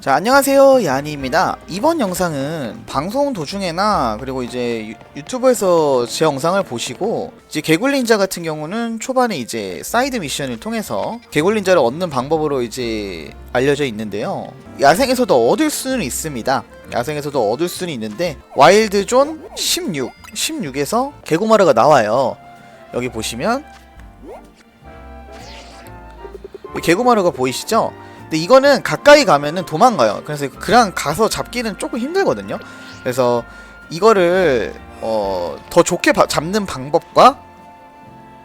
자 안녕하세요. 야니입니다. 이번 영상은 방송 도중에나 그리고 이제 유, 유튜브에서 제 영상을 보시고 이제 개굴린자 같은 경우는 초반에 이제 사이드 미션을 통해서 개굴린자를 얻는 방법으로 이제 알려져 있는데요. 야생에서도 얻을 수는 있습니다. 야생에서도 얻을 수는 있는데 와일드존 16 16에서 개구마르가 나와요. 여기 보시면. 이 개구마르가 보이시죠? 근데 이거는 가까이 가면은 도망가요. 그래서 그냥 가서 잡기는 조금 힘들거든요. 그래서 이거를 어, 더 좋게 바- 잡는 방법과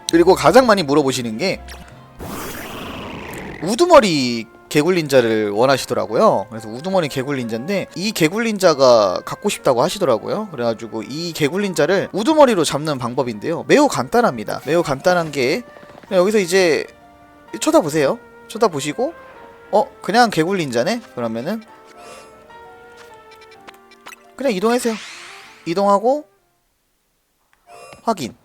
그리고 가장 많이 물어보시는 게 우두머리 개굴린자를 원하시더라고요. 그래서 우두머리 개굴린자인데 이 개굴린자가 갖고 싶다고 하시더라고요. 그래가지고 이 개굴린자를 우두머리로 잡는 방법인데요. 매우 간단합니다. 매우 간단한 게 여기서 이제 쳐다보세요. 쳐다보시고 어 그냥 개굴린자네? 그러면은 그냥 이동하세요. 이동하고 확인.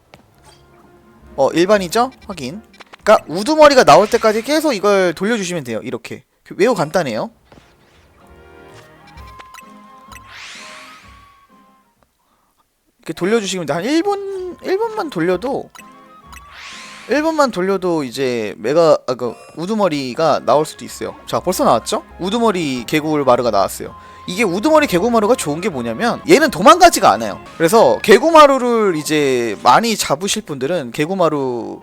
어 일반이죠? 확인. 그러니까 우두머리가 나올 때까지 계속 이걸 돌려주시면 돼요. 이렇게 그 매우 간단해요. 이렇게 돌려주시면 돼. 한 1분 1분만 돌려도 1분만 돌려도 이제 메가 아, 그 우두머리가 나올 수도 있어요. 자, 벌써 나왔죠? 우두머리 개구울 마루가 나왔어요. 이게 우두머리 개구마루가 좋은 게 뭐냐면 얘는 도망가지가 않아요. 그래서 개구마루를 이제 많이 잡으실 분들은 개구마루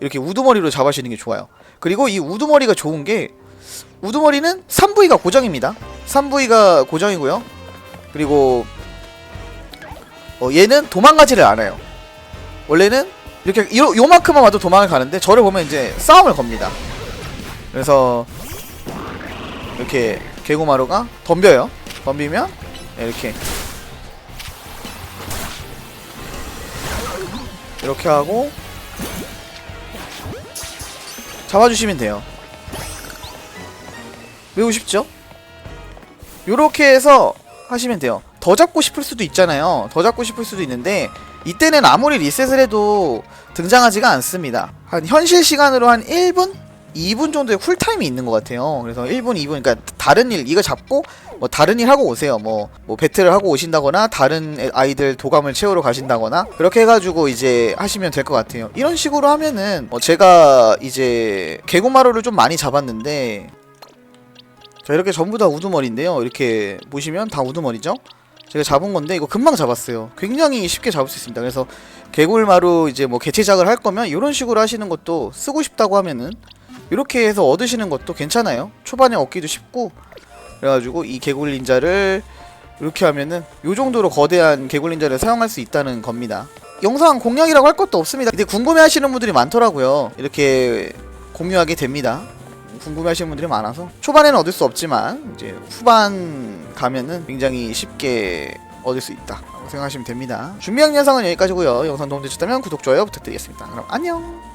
이렇게 우두머리로 잡으시는 게 좋아요. 그리고 이 우두머리가 좋은 게 우두머리는 3부위가 고정입니다. 3부위가 고정이고요. 그리고 어, 얘는 도망가지를 않아요. 원래는 이렇게 요, 요만큼만 와도 도망을 가는데 저를 보면 이제 싸움을 겁니다. 그래서 이렇게 개구마루가 덤벼요. 덤비면 이렇게 이렇게 하고 잡아주시면 돼요. 매우 쉽죠? 요렇게 해서 하시면 돼요. 더 잡고 싶을 수도 있잖아요. 더 잡고 싶을 수도 있는데 이때는 아무리 리셋을 해도 등장하지가 않습니다. 한 현실 시간으로 한 1분? 2분 정도의 쿨타임이 있는 것 같아요. 그래서 1분, 2분, 그러니까 다른 일, 이거 잡고 뭐 다른 일 하고 오세요. 뭐, 뭐 배틀을 하고 오신다거나 다른 애- 아이들 도감을 채우러 가신다거나 그렇게 해가지고 이제 하시면 될 것 같아요. 이런 식으로 하면은 어, 제가 이제 개구마루를 좀 많이 잡았는데 자 이렇게 전부 다 우두머리인데요. 이렇게 보시면 다 우두머리죠. 제가 잡은 건데 이거 금방 잡았어요. 굉장히 쉽게 잡을 수 있습니다. 그래서 개굴마루 이제 뭐 개체작을 할 거면 이런 식으로 하시는 것도 쓰고 싶다고 하면은 이렇게 해서 얻으시는 것도 괜찮아요. 초반에 얻기도 쉽고 그래가지고 이 개굴 닌자를 이렇게 하면은 요 정도로 거대한 개굴 닌자를 사용할 수 있다는 겁니다. 영상 공략이라고 할 것도 없습니다. 근데 궁금해하시는 분들이 많더라고요. 이렇게 공유하게 됩니다. 궁금해하시는 분들이 많아서 초반에는 얻을 수 없지만 이제 후반 가면은 굉장히 쉽게 얻을 수 있다 생각하시면 됩니다. 준비한 영상은 여기까지고요. 영상 도움되셨다면 구독 좋아요 부탁드리겠습니다. 그럼 안녕